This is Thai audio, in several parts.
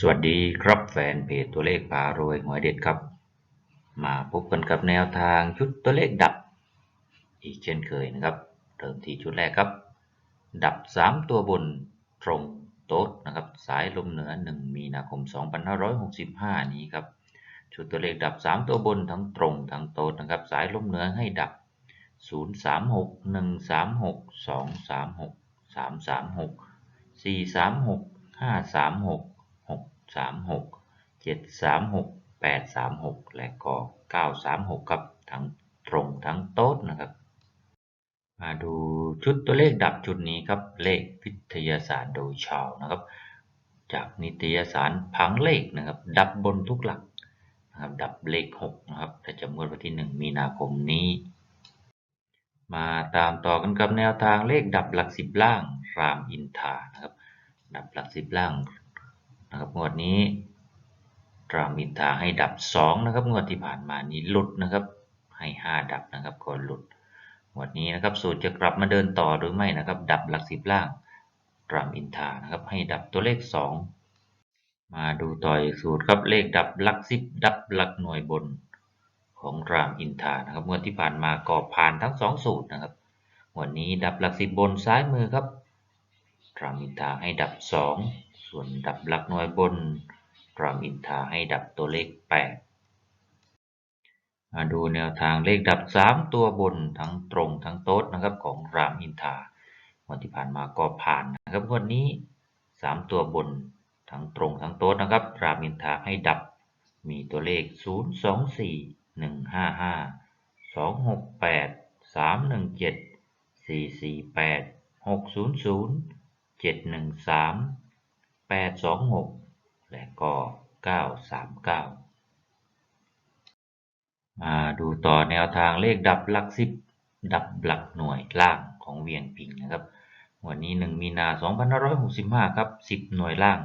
สวัสดีครับแฟนเพจตัวเลขพารวยหวยเด็ดครับ มาพบกันกับแนวทางชุดตัวเลขดับ อีกเช่นเคยนะครับเริ่มที่ชุดแรกครับ ดับ 3 ตัวบนตรงโต๊ดนะครับสายลมเหนือ 1 มีนาคม 2565 นี้ครับชุดตัวเลขดับ 3 ตัวบนทั้งตรงทั้งโต๊ดนะครับสายลมเหนือให้ดับ 036 136 236 336 436 536 3 6 7 3 6 8 3 6 และก็ 9 3 6ครับทั้งตรงทั้งโต๊ดนะครับ มาดูชุดตัวเลขดับชุดนี้ครับเลขวิทยาศาสตร์โดยชาวนะครับ จากนิตยสารพังเลขนะครับ ดับบนทุกหลักนะครับดับเลข6นะครับประจำงวดวันที่ 1 มีนาคมนี้ มาตามต่อกันกับแนวทางเลขดับหลักสิบล่างรามอินทานะครับดับหลักสิบล่าง นะครับงวดนี้รามินทาให้ดับสองนะครับ งวดที่ผ่านมานี้หลุดนะครับ ให้ห้าดับนะครับก่อนหลุดงวดนี้นะครับสูตรจะกลับมาเดินต่อหรือไม่นะครับ ดับหลักสิบล่างรามอินทานะครับ ให้ดับตัวเลขสองมาดูต่ออีกสูตรครับเลขดับหลักสิบดับหลักหน่วยบนของรามอินทานะครับงวดที่ผ่านมาก็ผ่านทั้งสองสูตรนะครับงวดนี้ดับหลักสิบบนซ้ายมือครับรามอินทาให้ดับสอง ส่วนดับหลักหน่วยบนรามอินทาให้ดับตัวเลขแปดมาดูแนวทางเลขดับสามตัวบนทั้งตรงทั้งโต๊ดนะครับของรามอินทางวดที่ผ่านมาก็ผ่านนะครับวดนี้สามตัวบนทั้งตรงทั้งโต๊ดนะครับ รามอินทาให้ดับมีตัวเลข 0 2 4 1 5 5 2 6 8 3 1 7 4 4 8 6 0 0 7 1 3 8 2 6 และก็ 939 มาดูต่อแนวทางเลขดับหลักสิบดับหลักหน่วยล่างของเวียงพิงนะครับวันนี้ 1 มีนา2565 ครับ 10 หน่วยล่าง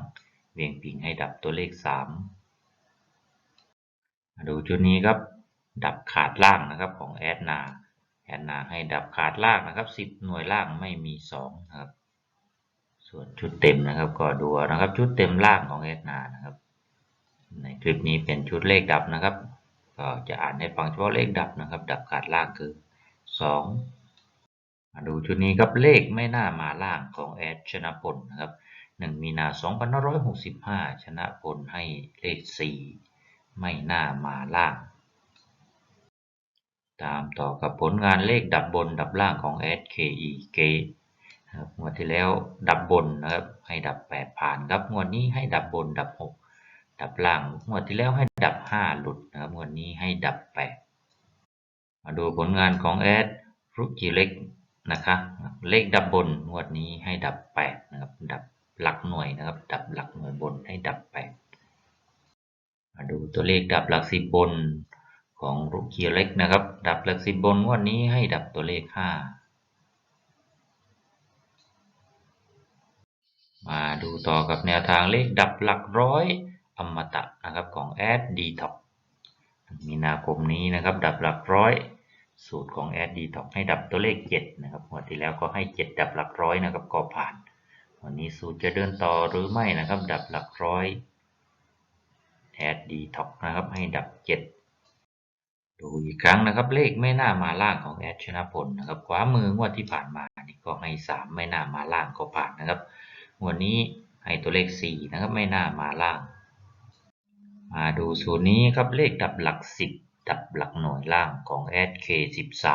เวียงพิงให้ดับตัวเลข 3 มาดูชุดนี้ครับ ดับขาดล่างนะครับของแอดนา แอดนาให้ดับขาดล่างนะครับ 10 หน่วยล่างไม่มี 2 นะครับ ส่วนชุดเต็มนะครับ ก็ดูนะครับ ชุดเต็มล่างของแอดนานะครับ ในคลิปนี้เป็นชุดเลขดับนะครับ ก็จะอ่านให้ฟังเฉพาะเลขดับนะครับ ดับขาดล่างคือ 2 มาดูชุดนี้ครับเลขไม่น่ามาล่างของแอดชนะพลนะครับ1มีนา2565 ชนะพลให้เลข 4 ไม่น่ามาล่าง ตามต่อกับผลงานเลขดับบนดับล่างของ SKE เก ครับงวดที่แล้วดับบนนะครับ ให้ดับ 8 ผ่านครับงวดนี้ให้ดับบนดับ 6 ดับล่างงวดที่แล้วให้ดับ 5 หลุดนะครับงวดนี้ให้ดับ 8 มาดูผลงานของแอดรุกิเล็กนะครับเลขดับบนงวดนี้ให้ดับ 8 นะครับ ดับหลักหน่วยนะครับ ดับหลักหน่วยบนให้ดับ 8 มาดูตัวเลขดับหลักสิบบนของรุกิเล็กนะครับ ดับหลักสิบบนงวดนี้ให้ดับตัวเลข 5 มาดูต่อกับแนวทางเลขดับหลักร้อยอมตะนะครับของแอดดีท็อกมีนาคมนี้นะครับ ดับหลักร้อย สูตรของแอดดีท็อกให้ดับตัวเลข 7 นะครับวันที่แล้วก็ให้ 7 ดับหลักร้อยนะครับก็ผ่าน วันนี้สูตรจะเดินต่อหรือไม่นะครับ ดับหลักร้อยแอดดีท็อกนะครับให้ดับ 7ดูอีกครั้งนะครับเลขไม่น่ามาล่างของแอดชนะพลนะครับขวามืองวดที่ผ่านมานี่ก็ให้3ไม่น่ามาล่างก็ผ่านนะครับ วันนี้ให้ตัวเลข 4 นะครับ ไม่น่ามาล่าง มาดูสูตรนี้ครับเลขดับหลัก 10 ดับหลักหน่วยล่างของแอด K13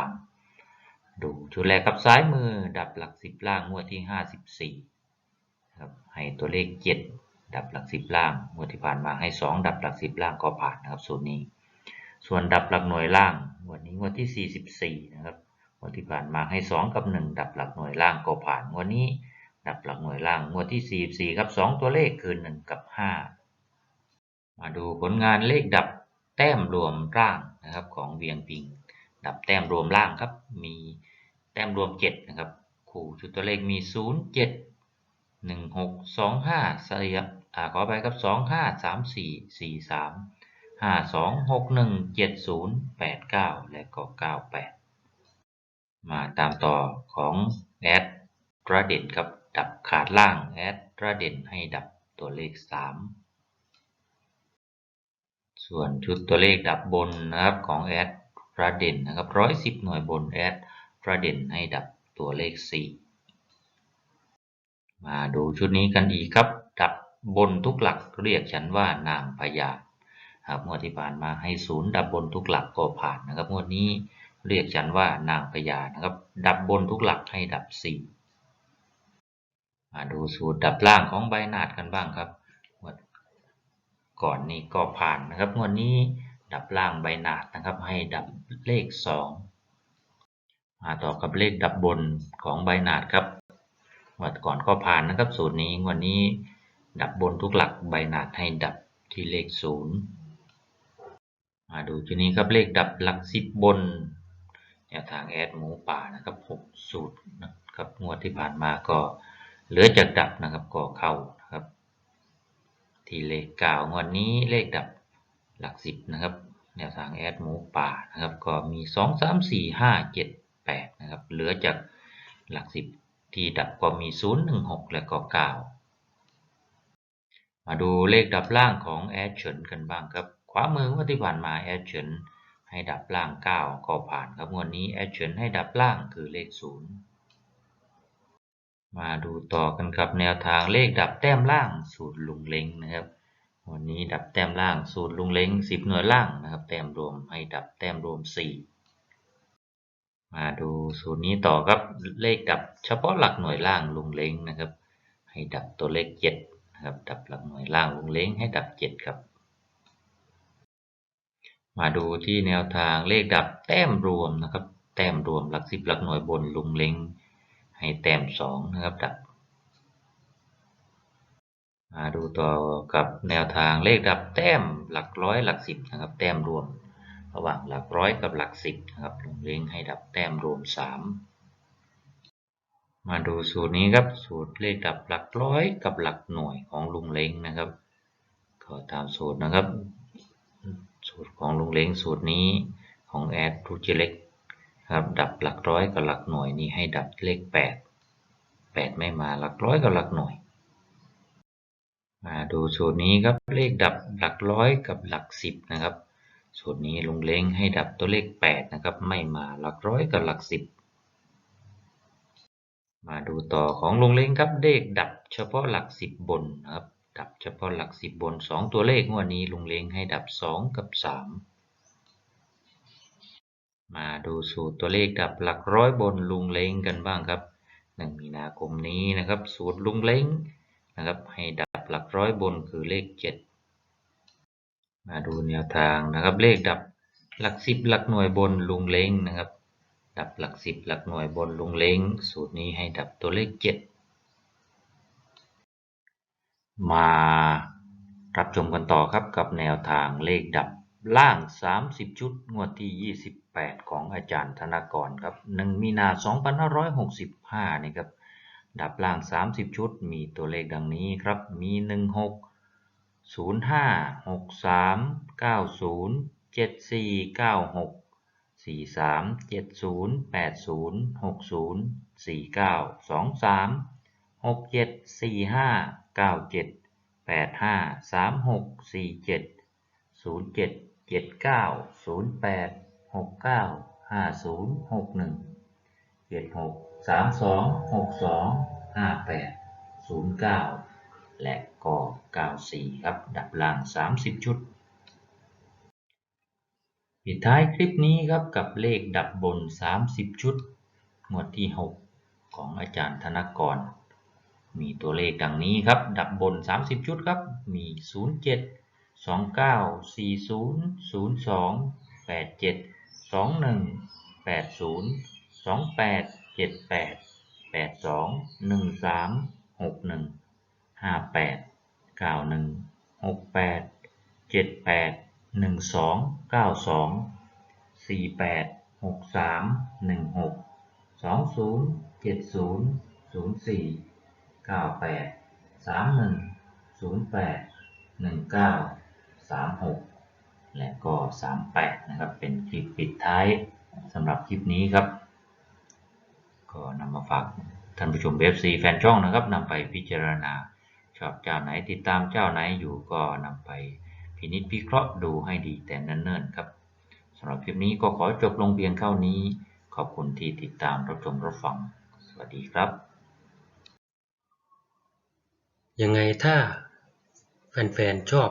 ดูชุดแรกครับซ้ายมือดับหลัก 10 ล่างงวดที่ 54ครับให้ตัวเลข 7 ดับหลัก 10 ล่างงวดที่ผ่านมาให้ 2 ดับหลัก 10 ล่างก็ผ่านนะครับสูตรนี้ ส่วนดับหลักหน่วยล่างงวดนี้งวดที่ 44 นะครับงวดที่ผ่านมาให้ 2 กับ 1 ดับหลักหน่วยล่างก็ผ่านงวดนี้ ดับหลักหน่วยล่างงวดที่ 44 ครับ 2 ตัวเลขคือ 1 กับ 5 มาดูผลงานเลขดับแต้มรวมร่างนะครับของเวียงปิง ดับแต้มรวมล่างครับ มีแต้มรวม 7 นะครับ คู่ชุดตัวเลขมี 0 7 1 6 2 5สยับอ่าขอไปครับ 2 5 3 4 4 3 5 2 6 1 7 0 8 9 และก็ 98 มาตามต่อของแอดระเด่นครับ ดับขาดล่าง แอดระเด่นให้ดับตัวเลข 3 ส่วนชุดตัวเลขดับบนนะครับของแอดระเด็นนะครับร้อยสิบ110หน่วยบนแอดระเด็นให้ดับตัวเลข 4 มาดูชุดนี้กันอีกครับ ดับบนทุกหลักเรียกฉันว่านางพญาครับงวดที่ผ่านมาให้ศูนย์ดับบนทุกหลักก็ผ่านนะครับงวดนี้เรียกฉันว่านางพญานะครับ ดับบนทุกหลักให้ดับ4มา ดูสูตรดับล่างของใบนาดกันบ้างครับงวดก่อนนี้ก็ผ่านนะครับงวดนี้ดับล่างใบนาดนะครับให้ดับเลข 2 มาต่อกับเลขดับบนของใบนาดครับงวดก่อนก็ผ่านนะครับสูตรนี้งวดนี้ดับบนทุกหลักใบนาดให้ดับที่เลข 0 มาดูชุดนี้ครับเลขดับหลักสิบบนแนวทางแอดหมูป่านะครับหกสูตรนะครับงวดที่ผ่านมาก็ เหลือจากดับนะครับก็เข้านะครับ ที่เลขเก้างวดนี้เลขดับหลักสิบนะครับแนวทางแอดหมูป่านะครับ ก็มีสองสามสี่ห้าเจ็ดแปดนะครับ เหลือจากหลักสิบที่ดับก็มีศูนย์หนึ่งหกและก็เก้ามาดูเลขดับล่างของแอดเฉินกันบ้างครับขวามือว่าที่ผ่านมาแอดเฉินให้ดับล่าง 9 ก็ผ่านครับงวดนี้แอดเฉินให้ดับล่างคือเลข 0 มาดูต่อกันครับแนวทางเลขดับแต้มล่างสูตรลุงเล้งนะครับ วันนี้ดับแต้มล่างสูตรลุงเล้ง10หน่วยล่างนะครับ แต้มรวมให้ดับแต้มรวม4มาดูสูตรนี้ต่อครับเลขดับเฉพาะหลักหน่วยล่างลุงเล้งนะครับ ให้ดับตัวเลข7นะครับดับหลักหน่วยล่างลุงเล้งให้ดับ7ครับ มาดูที่แนวทางเลขดับแต้มรวมนะครับ แต้มรวมหลักสิบหลักหน่วยบนลุงเล้ง ให้แต้มสองนะครับดับ มาดูต่อกับแนวทางเลขดับแต้มหลักร้อยหลักสิบนะครับ แต้มรวม ระหว่างหลักร้อยกับหลักสิบนะครับลุงเล้งให้ดับแต้มรวมสามมาดูสูตรนี้ครับสูตรเลขดับหลักร้อยกับหลักหน่วยของลุงเล้งนะครับก็ตามสูตรนะครับ สูตรของลุงเล้งสูตรนี้ของแอดทูจิเล็ก ครับดับหลักร้อยกับหลักหน่วยนี้ให้ดับเลข 8 8 ไม่มาหลักร้อยกับหลักหน่วย มาดูสูตรนี้ครับเลขดับหลักร้อยกับหลัก 10 นะครับ สูตรนี้ลุงเล้งให้ดับตัวเลข 8 นะครับ ไม่มาหลักร้อยกับหลัก 10 มาดูต่อของลุงเล้งครับเลขดับเฉพาะหลัก 10 บนนะครับดับเฉพาะหลัก 10 บน 2 ตัวเลขงวดนี้ลุงเล้งให้ดับ 2 กับ 3 มาดูสูตรตัวเลขดับหลักร้อยบนลุงเล้งกันบ้างครับ1มีนาคมนี้นะครับ สูตรลุงเล้งนะครับให้ดับหลักร้อยบนคือเลข 7 มาดูแนวทางนะครับ เลขดับหลักสิบหลักหน่วยบนลุงเล้งนะครับ ดับหลักสิบหลักหน่วยบนลุงเล้ง สูตรนี้ให้ดับตัวเลข 7 มารับชมกันต่อครับกับแนวทางเลขดับ ล่าง 30 ชุด งวดที่ 28 ของอาจารย์ธนากรครับ 1 มีนา 2565นี่ครับ ดับล่าง 30 ชุด มีตัวเลขดังนี้ครับ มี 16 05 63 90 74 96 43 70 80 60 49 23 67 45 97 85 36 47 07 79 08 69 50 61 76 32 62 58 09 และก็ 94 ครับ ดับล่าง 30 ชุดปิดท้ายคลิปนี้ครับกับเลขดับบน 30 ชุด หมวดที่ 6 ของอาจารย์ธนกร มีตัวเลขดังนี้ครับ ดับบน 30 ชุดครับ มี 07 สองเก้าสี่ศูนย์ศูนย์สองแปดเจ็ดสองหนึ่งแปดศูนย์สองแปดเจ็ดแปดแปดสองหนึ่งสามหกหนึ่งห้าแปดเก้าหนึ่งหกแปดเจ็ดแปดหนึ่งสองเก้าสองสี่แปดหกสามหนึ่งหกสองศูนย์เจ็ดศูนย์ศูนย์สี่เก้าแปดสามหนึ่งศูนย์แปดหนึ่งเก้า 36 และก็ 38 นะครับ เป็นคลิปปิดท้ายสำหรับคลิปนี้ครับ ก็นำมาฝากท่านผู้ชม FC แฟนช่องนะครับนำไปพิจารณาชอบเจ้าไหนติดตามเจ้าไหนอยู่ก็นำไปพินิจพิเคราะห์ดูให้ดีแต่เนิ่นๆครับสำหรับคลิปนี้ก็ขอจบลงเพียงเท่านี้ ขอบคุณที่ติดตามรับชมรับฟัง สวัสดีครับ ยังไงถ้าแฟนๆชอบ